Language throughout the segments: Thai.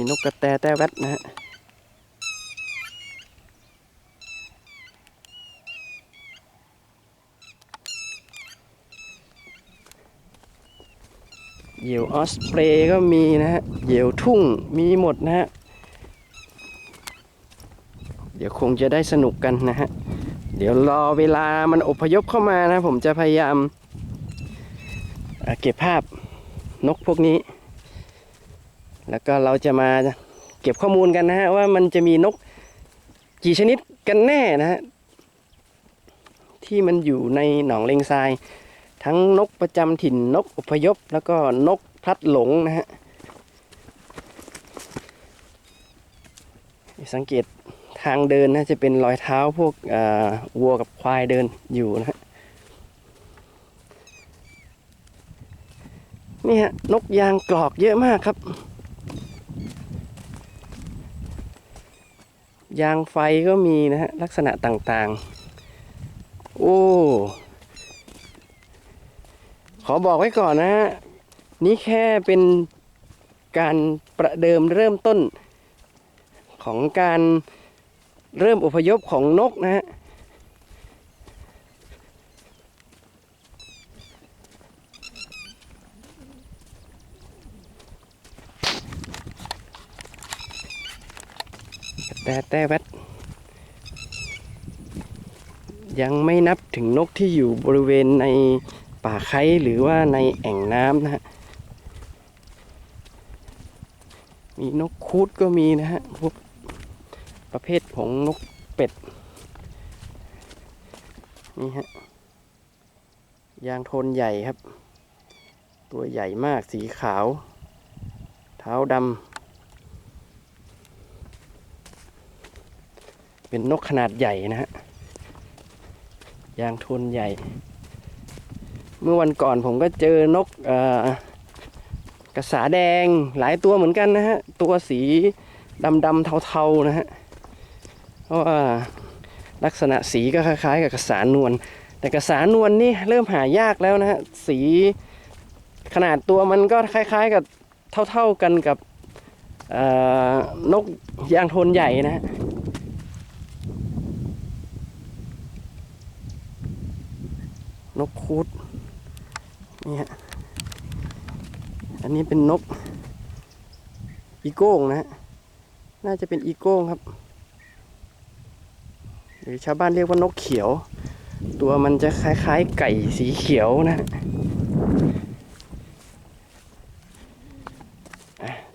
มีนกกระแตแต้แวดนะฮะเหยี่ยวออสเปรย์ก็มีนะฮะ เหยี่ยวทุ่งมีหมดนะฮะ เดี๋ยวคงจะได้สนุกกันนะฮะ เดี๋ยวรอเวลามันอพยพเข้ามานะ ผมจะพยายามเอ่อเก็บภาพนกพวกนี้ แล้วก็เราจะมาเก็บข้อมูลกันนะฮะว่ามันจะมีนกกี่ชนิดกันแน่นะฮะที่มันอยู่ในหนองเลงทราย ทั้งนกประจำถิ่นนกอพยพ แล้วก็นกพลัดหลงนะฮะสังเกตทางเดินนะจะเป็นรอยเท้าพวกวัวกับควายเดินอยู่นะฮะนี่ฮะนกยางกรอกเยอะมากครับ ยางไฟก็มีนะฮะ ลักษณะต่างๆ โอ้ ขอบอกไว้ก่อนนะฮะ นี่แค่เป็นการประเดิมเริ่มต้นของการเริ่มอพยพของนกนะฮะ แต่แต่แวดยังไม่นับถึงนกที่อยู่บริเวณในป่าไค้หรือว่าในแอ่งน้ำนะฮะ มีนกคูดก็มีนะฮะพวกประเภทของนกเป็ด นี่ฮะ ยางโทนใหญ่ครับ ตัวใหญ่มากสีขาว เท้าดำ เป็นนกขนาดใหญ่นะฮะยางโทนใหญ่ เมื่อวันก่อนผมก็เจอนกอกระสาแดงหลายตัวเหมือนกันนะฮะ ตัวสีดำดำๆเทาๆนะฮะ เพราะว่าลักษณะสีก็คล้ายๆ กับกระสานวล แต่กระสานวลนี่เริ่มหายากแล้วนะฮะ สีขนาดตัวมันก็คล้าย ๆ กับเท่าๆกันกับนกยางโทนใหญ่นะฮะ นกคูดนี่ฮะอันนี้เป็นนกอีโก้งนะฮะน่าจะเป็นอีโก้งครับ หรือชาวบ้านเรียกว่านกเขียว ตัวมันจะคล้ายๆไก่สีเขียวนะ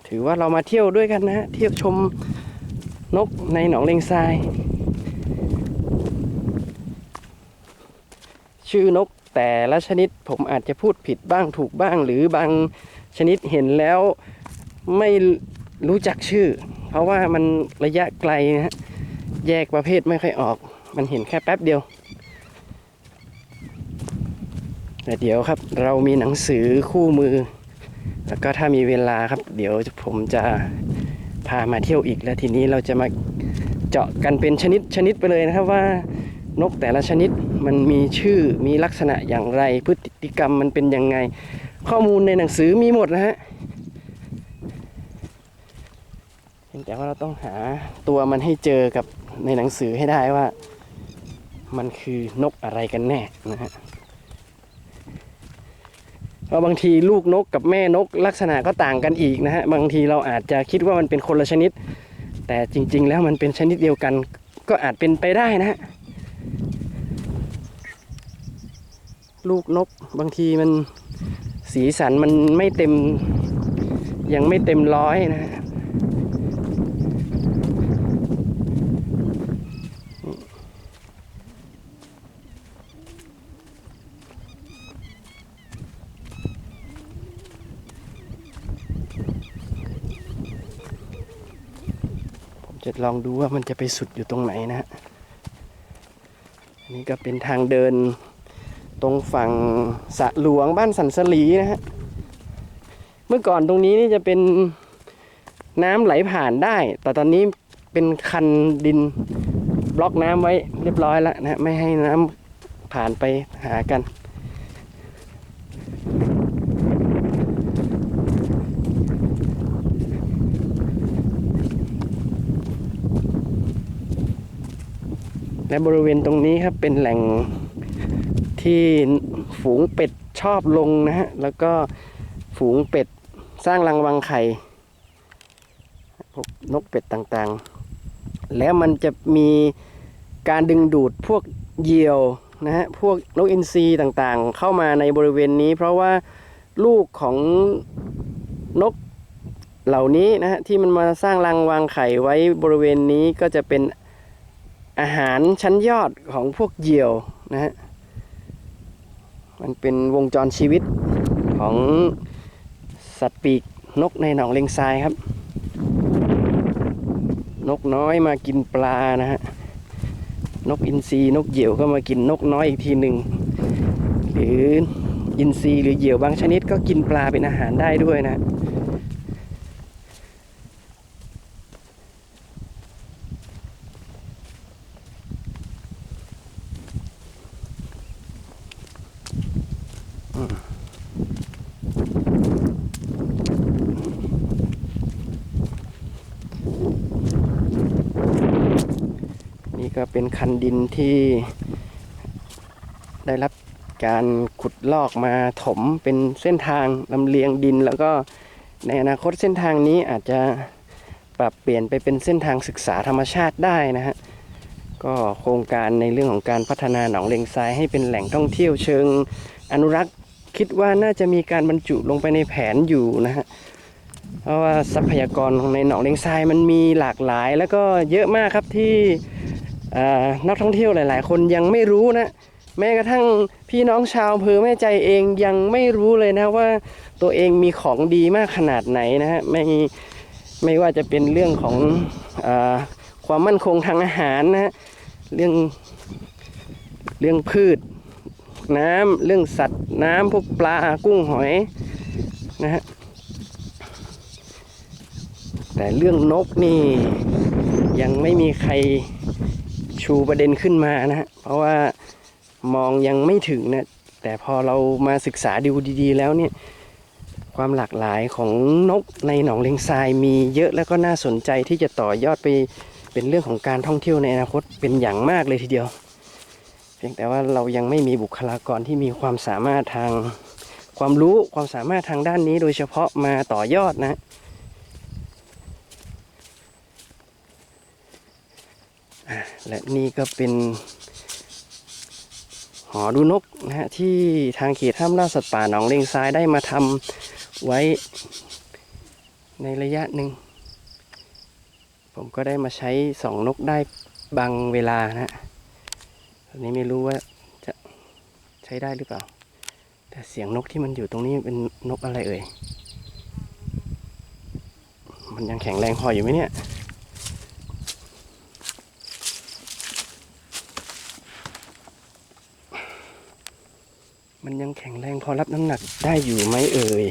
ถือว่าเรามาเที่ยวด้วยกันนะฮะเที่ยวชมนกในหนองเลงทราย ชื่อนกแต่ละชนิดผมอาจจะพูดผิดบ้างถูกบ้าง หรือบางชนิดเห็นแล้วไม่รู้จักชื่อ เพราะว่ามันระยะไกลนะฮะแยกประเภทไม่ค่อยออก มันเห็นแค่แป๊บเดียว แต่เดี๋ยวครับเรามีหนังสือคู่มือ แล้วก็ถ้ามีเวลาครับ เดี๋ยวผมจะพามาเที่ยวอีกแล้วทีนี้เราจะมาเจาะกันเป็นชนิดชนิดไปเลยนะครับว่า นกแต่ละชนิดมันมีชื่อมีลักษณะอย่างไร พฤติกรรมมันเป็นยังไง ข้อมูลในหนังสือมีหมดนะฮะเพียงแต่ว่าเราต้องหาตัวมันให้เจอกับในหนังสือให้ได้ว่า มันคือนกอะไรกันแน่นะฮะเพราะบางทีลูกนกกับแม่นกลักษณะก็ต่างกันอีกนะฮะบางทีเราอาจจะคิดว่ามันเป็นคนละชนิด แต่จริง ๆ แล้วมันเป็นชนิดเดียวกัน ก็อาจเป็นไปได้นะฮะ ลูกนกบางทีมันสีสันมันไม่เต็ม ยังไม่เต็มร้อยนะฮะผมจะลองดูว่ามันจะไปสุดอยู่ตรงไหนนะฮะ อันนี้ก็เป็นทางเดิน ตรงฝั่งสะหลวงบ้านสันสลีนะฮะ เมื่อก่อนตรงนี้นี่จะเป็นน้ำไหลผ่านได้ แต่ตอนนี้เป็นคันดินบล็อกน้ำไว้เรียบร้อยแล้วนะไม่ให้น้ำผ่านไปหากัน และบริเวณตรงนี้ครับเป็นแหล่ง ที่ฝูงเป็ดชอบลงนะฮะ แล้วก็ฝูงเป็ดสร้างรังวังไข่พวกนกเป็ดต่างๆ แล้วมันจะมีการดึงดูดพวกเหยี่ยวนะฮะ พวกนกอินทรีต่างๆ เข้ามาในบริเวณนี้ เพราะว่าลูกของนกเหล่านี้นะฮะที่มันมาสร้างรังวางไข่ไว้บริเวณนี้ก็จะเป็นอาหารชั้นยอดของพวกเหยี่ยวนะฮะ มันเป็นวงจรชีวิตของสัตว์ปีกนกในหนองเลงทรายครับ นกน้อยมากินปลานะฮะ นกอินทรีนกเหยี่ยวก็มากินนกน้อยอีกทีหนึ่ง หรืออินทรีหรือเหยี่ยวบางชนิดก็กินปลาเป็นอาหารได้ด้วยนะ นี่ก็ เป็นคันดินที่ได้รับการขุดลอกมาถมเป็นเส้นทางลำเลียงดิน แล้วก็ในอนาคตเส้นทางนี้อาจจะปรับเปลี่ยนไปเป็นเส้นทางศึกษาธรรมชาติได้นะฮะก็โครงการในเรื่องของการพัฒนาหนองเลงทรายให้เป็นแหล่งท่องเที่ยวเชิงอนุรักษ์คิดว่าน่าจะมีการบรรจุลงไปในแผนอยู่นะฮะเพราะว่าทรัพยากรของในหนองเลงทรายมันมีหลากหลาย แล้วก็เยอะมากครับที่ นักท่องเที่ยวหลาย ๆ คนยังไม่รู้นะแม้กระทั่งพี่น้องชาวอำเภอแม่ใจเองยังไม่รู้เลยนะว่าตัวเองมีของดีมากขนาดไหนนะฮะไม่ไม่ว่าจะเป็นเรื่องของออความมั่นคงทางอาหารนะฮะเรื่องเรื่องพืช น้ำเรื่องสัตว์ น้ำพวกปลากุ้งหอยนะฮะแต่เรื่องนกนี่ยังไม่มีใคร ชูประเด็นขึ้นมานะฮะเพราะว่ามองยังไม่ถึงนะแต่พอเรามาศึกษาดูดีๆ แล้วเนี่ยความหลากหลายของนกในหนองเลงทรายมีเยอะแล้วก็น่าสนใจที่จะต่อยอดไปเป็นเรื่องของการท่องเที่ยวในอนาคตเป็นอย่างมากเลยทีเดียว เพียงแต่ว่าเรายังไม่มีบุคลากรที่มีความสามารถทางความรู้ความสามารถทางด้านนี้โดยเฉพาะมาต่อยอดนะ และนี่ก็เป็น หอดูนกนะฮะที่ทางเขตห้ามล่าสัตว์ป่าหนองเลงทรายได้มาทำไว้ในระยะหนึ่ง ผมก็ได้มาใช้สองนกได้บางเวลานะฮะตอนนี้ไม่รู้ว่าจะใช้ได้หรือเปล่า แต่เสียงนกที่มันอยู่ตรงนี้เป็นนกอะไรเอ่ย มันยังแข็งแรงพออยู่ไหมเนี่ย มันยังแข็งแรงพอรับน้ำหนักได้อยู่ไหมเอ่ย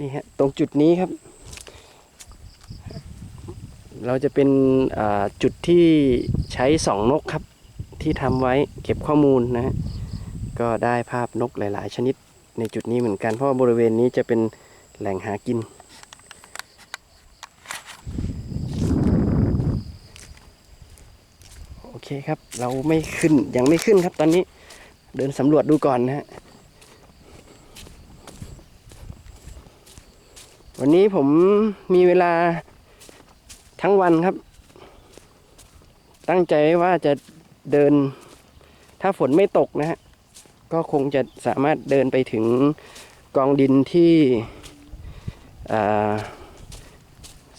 นี่ฮะ ตรงจุดนี้ครับ เราจะเป็นจุดที่ใช้สองนกครับ ที่ทำไว้เก็บข้อมูลนะฮะก็ได้ภาพนกหลาย ๆ ชนิดในจุดนี้เหมือนกันเพราะว่าบริเวณนี้จะเป็นแหล่งหากิน โอเคครับเราไม่ขึ้นยังไม่ขึ้นครับตอนนี้เดินสำรวจดูก่อนนะฮะวันนี้ผมมีเวลาทั้งวันครับ ตั้งใจว่าจะ เดิน ถ้าฝนไม่ตกนะฮะก็คงจะสามารถเดินไปถึงกองดินที่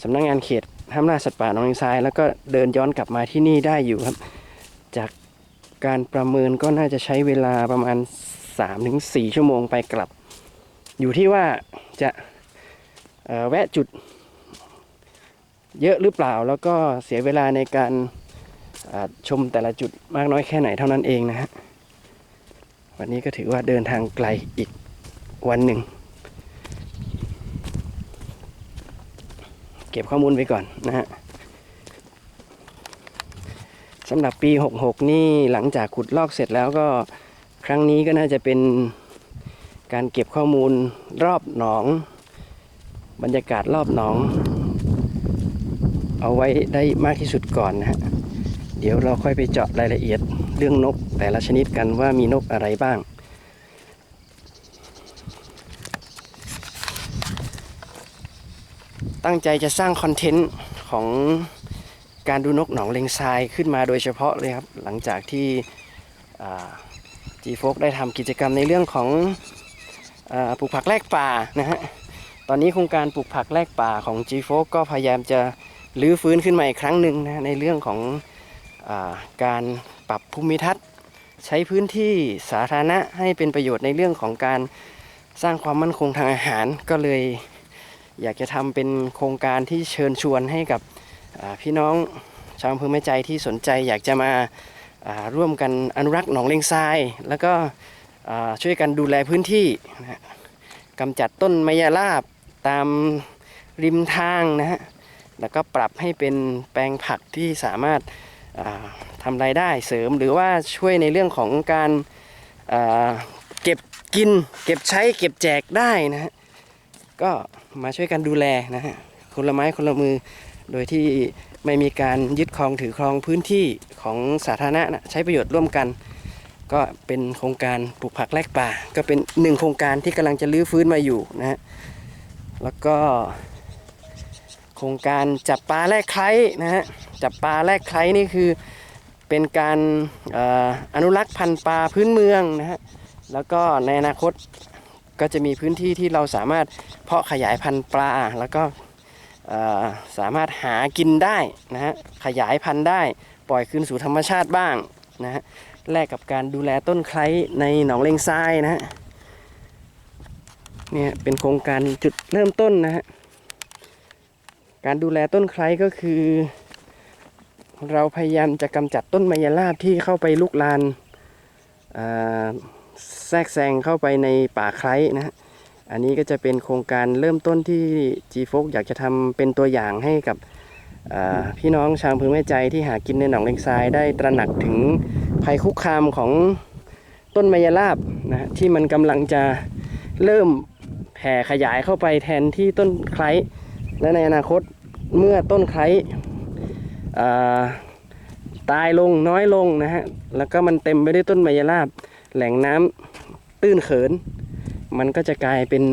สำนักงานเขตห้ามล่าสัตว์ป่าหนองทราย แล้วก็เดินย้อนกลับมาที่นี่ได้อยู่ครับ จากการประเมินก็น่าจะใช้เวลาประมาณ 3-4 ชั่วโมงไปกลับ อยู่ที่ว่าจะแวะจุดเยอะหรือเปล่าแล้วก็เสียเวลาในการ ชมแต่ละจุดมากน้อยแค่ไหนเท่านั้นเองนะฮะวันนี้ก็ถือว่าเดินทางไกลอีกวันหนึ่ง เก็บข้อมูลไว้ก่อนนะฮะสำหรับปี 66 นี่หลังจากขุดลอกเสร็จแล้วก็ครั้งนี้ก็น่าจะเป็นการเก็บข้อมูลรอบหนอง บรรยากาศรอบหนอง เอาไว้ได้มากที่สุดก่อนนะฮะ ดี๋ยวเราค่อยไปเจาะรายละเอียดเรื่องนกแต่ละชนิดกันว่ามีนกอะไรบ้าง ตั้งใจจะสร้างคอนเทนต์ของการดูนกหนองเลงทรายขึ้นมาโดยเฉพาะเลยครับ หลังจากที่จีโฟกได้ทำกิจกรรมในเรื่องของอปลูกผักแลกป่านะฮะ ตอนนี้โครงการปลูกผักแลกป่าของ g ีโฟกก็พยายามจะรื้อฟื้นขึ้นมาอีกครั้งหนึ่งนะในเรื่องของ การปรับภูมิทัศน์ ใช้พื้นที่สาธารณะให้เป็นประโยชน์ในเรื่องของการสร้างความมั่นคงทางอาหารก็เลย อยากจะทำเป็นโครงการที่เชิญชวนให้กับพี่น้องชาวอำเภอแม่ใจที่สนใจอยากจะมาาร่วมกันอนุรักษ์หนองเลงทราย แล้วก็ช่วยกันดูแลพื้นที่นะกำจัดต้นไมยราบตามริมทางนะฮะแล้วก็ปรับให้เป็นแปลงผักที่สามารถ ทำรายได้เสริมหรือว่าช่วยในเรื่องของการาเก็บกิน เก็บใช้เก็บแจกได้นะฮะก็มาช่วยกันดูแลนะฮะคนละไม้คนละมือโดยที่ไม่มีการยึดครองถือครองพื้นที่ของสาธารณะนะใช้ประโยชน์ร่วมกัน ก็เป็นโครงการปลูกผักแลกป่า ก็เป็นหนึ่งโครงการที่กำลังจะลื้อฟื้นมาอยู่นะฮะแล้วก็โครงการจับปลาแลกไคล้นะฮะ จับปลาแลกไคล้นี่คือเป็นการออนุรักษ์พันธุ์ปลาพื้นเมืองนะฮะแล้วก็ในอนาคตก็จะมีพื้นที่ที่เราสามารถเพาะขยายพันธุ์ปลา แล้วก็สามารถหากินได้นะฮะขยายพันธุ์ได้ปล่อยคืนสู่ธรรมชาติบ้างนะฮะแลกกับการดูแลต้นไคร้ในหนองเลงทรายนะฮะเนี่ยเป็นโครงการจุดเริ่มต้นนะฮะการดูแลต้นไคร้ก็คือ เราพยายามจะกำจัดต้นไมยราบที่เข้าไปลุกลานแทรกแซงเข้าไปในป่าไคร้นะอันนี้ก็จะเป็นโครงการเริ่มต้นที่ g f o อยากจะทำเป็นตัวอย่างให้กับพี่น้องชาวอำเภอแม่ใจที่หากินในหนองเลงทรายได้ตระหนักถึงภัยคุกคามของต้นไมยราบนะที่มันกำลังจะเริ่มแผ่ขยายเข้าไปแทนที่ต้นไคร้และในอนาคตเมื่อต้นไคร้ ตายลงน้อยลงนะฮะ แล้วก็มันเต็มไปด้วยต้นไมยราบ แหล่งน้ำตื้นเขิน มันก็จะกลายเป็น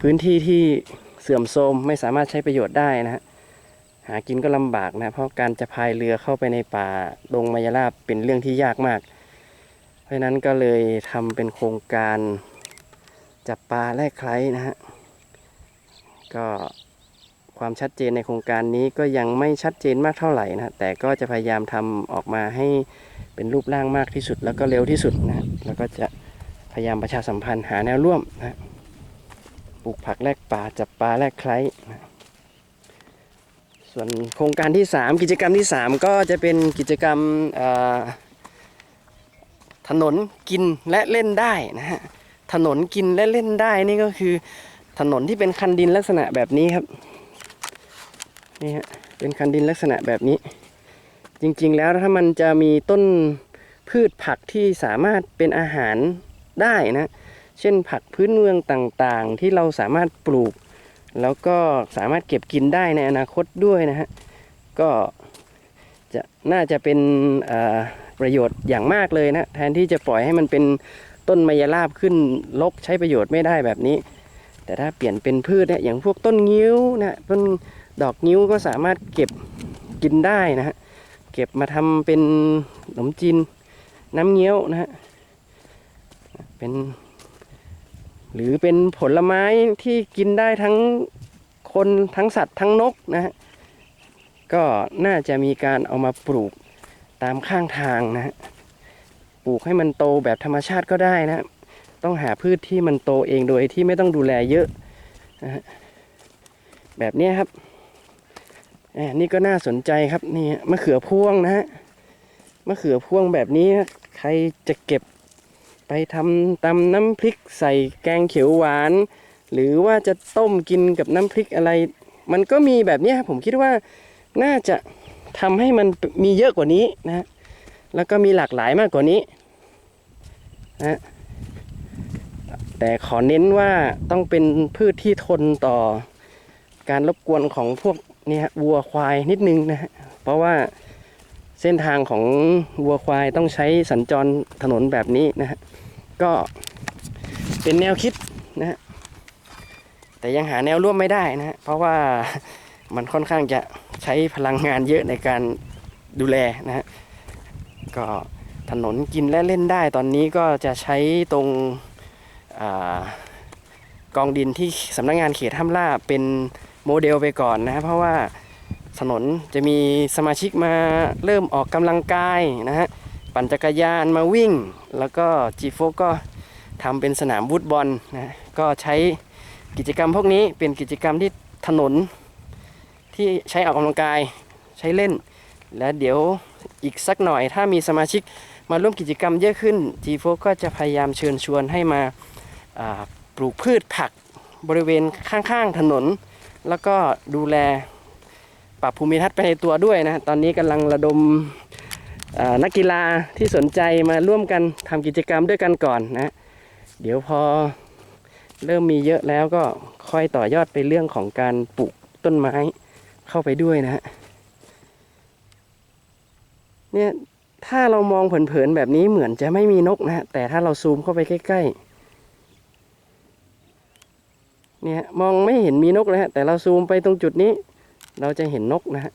พื้นที่ที่เสื่อมโทรมไม่สามารถใช้ประโยชน์ได้นะฮะ หากินก็ลำบากนะ เพราะการจะพายเรือเข้าไปในป่าดงมายราบเป็นเรื่องที่ยากมาก เพราะฉะนั้นก็เลยทำเป็นโครงการจับปลาแลกไคล้นะฮะ ก็ ความชัดเจนในโครงการนี้ก็ยังไม่ชัดเจนมากเท่าไหร่นะแต่ก็จะพยายามทำออกมาให้เป็นรูปร่างมากที่สุดแล้วก็เร็วที่สุดนะแล้วก็จะพยายามประชาสัมพันธ์หาแนวร่วมนะปลูกผักแลกป่าจับปลาแลกไคล้นะส่วนโครงการที่ 3 กิจกรรมที่ 3 ก็จะเป็นกิจกรรมถนนกินและเล่นได้นะฮะถนนกินและเล่นได้นี่ก็คือถนนที่เป็นคันดินลักษณะแบบนี้ครับ นี่ฮะเป็นคันดินลักษณะแบบนี้ จริงๆแล้วถ้ามันจะมีต้นพืชผักที่สามารถเป็นอาหารได้นะ เช่นผักพื้นเมืองต่างๆ ที่เราสามารถปลูก แล้วก็สามารถเก็บกินได้ในอนาคตด้วยนะฮะก็จะน่าจะเป็นประโยชน์อย่างมากเลยนะ แทนที่จะปล่อยให้มันเป็นต้นไมยราบขึ้นลกใช้ประโยชน์ไม่ได้แบบนี้ แต่ถ้าเปลี่ยนเป็นพืชเนี่ยอย่างพวกต้นงิ้วนะต้น ดอกงิ้วก็สามารถเก็บกินได้นะฮะ เก็บมาทำเป็นขนมจีนน้ำเงี้ยวนะฮะ เป็น หรือเป็นผลไม้ที่กินได้ทั้งคนทั้งสัตว์ทั้งนกนะฮะ ก็น่าจะมีการเอามาปลูกตามข้างทางนะฮะ ปลูกให้มันโตแบบธรรมชาติก็ได้นะ ต้องหาพืชที่มันโตเองโดยที่ไม่ต้องดูแลเยอะนะฮะแบบนี้ครับ อ่านี่ก็น่าสนใจครับนี่มะเขือพวงนะฮะมะเขือพวงแบบนี้ใครจะเก็บไปทำตำน้ำพริกใส่แกงเขียวหวาน หรือว่าจะต้มกินกับน้ำพริกอะไร มันก็มีแบบนี้ยผมคิดว่าน่าจะทำให้มันมีเยอะกว่านี้นะแล้วก็มีหลากหลายมากกว่านี้นะแต่ขอเน้นว่าต้องเป็นพืชที่ทนต่อการรบกวนของพวก เนี่ยวัวควายนิดนึงนะฮะเพราะว่าเส้นทางของวัวควายต้องใช้สัญจรถนนแบบนี้นะฮะก็เป็นแนวคิดนะฮะแต่ยังหาแนวร่วมไม่ได้นะฮะเพราะว่ามันค่อนข้างจะใช้พลังงานเยอะในการดูแลนะฮะก็ถนนกินและเล่นได้ตอนนี้ก็จะใช้ตรงอกองดินที่สำนักงงานเขตห้ามล่าเป็น โมเดลไปก่อนนะเพราะว่าถนนจะมีสมาชิกมาเริ่มออกกำลังกายนะฮะปั่นจักรยานมาวิ่ง แล้วก็จีโฟก็ทำเป็นสนามวูดบอลนะก็ใช้กิจกรรมพวกนี้เป็นกิจกรรมที่ถนนที่ใช้ออกกำลังกายใช้เล่น และเดี๋ยวอีกสักหน่อยถ้ามีสมาชิกมาร่วมกิจกรรมเยอะขึ้น g 4ก็จะพยายามเชิญชวนให้มาอ่าปลูกพืชผักบริเวณข้างๆถนน แล้วก็ดูแลปรับภูมิทัศน์ไปในตัวด้วยนะตอนนี้กำลังระดมนักกีฬาที่สนใจมาร่วมกันทำกิจกรรมด้วยกันก่อนนะ เดี๋ยวพอเริ่มมีเยอะแล้วก็ค่อยต่อยอดไปเรื่องของการปลูกต้นไม้เข้าไปด้วยนะฮะเนี่ยถ้าเรามองเผินๆแบบนี้เหมือนจะไม่มีนกนะฮะแต่ถ้าเราซูมเข้าไปใกล้ ๆ เนี่ยมองไม่เห็นมีนกเลยฮะแต่เราซูมไปตรงจุดนี้ เราจะเห็นนกนะฮะ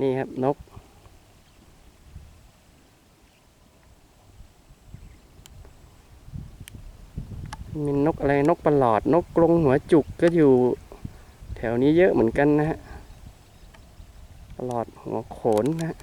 นี่ครับนก มีนกอะไรนกประหลอดนกกรงหัวจุกก็อยู่แถวนี้เยอะเหมือนกันนะฮะประหลอดหัวโขนนะฮะ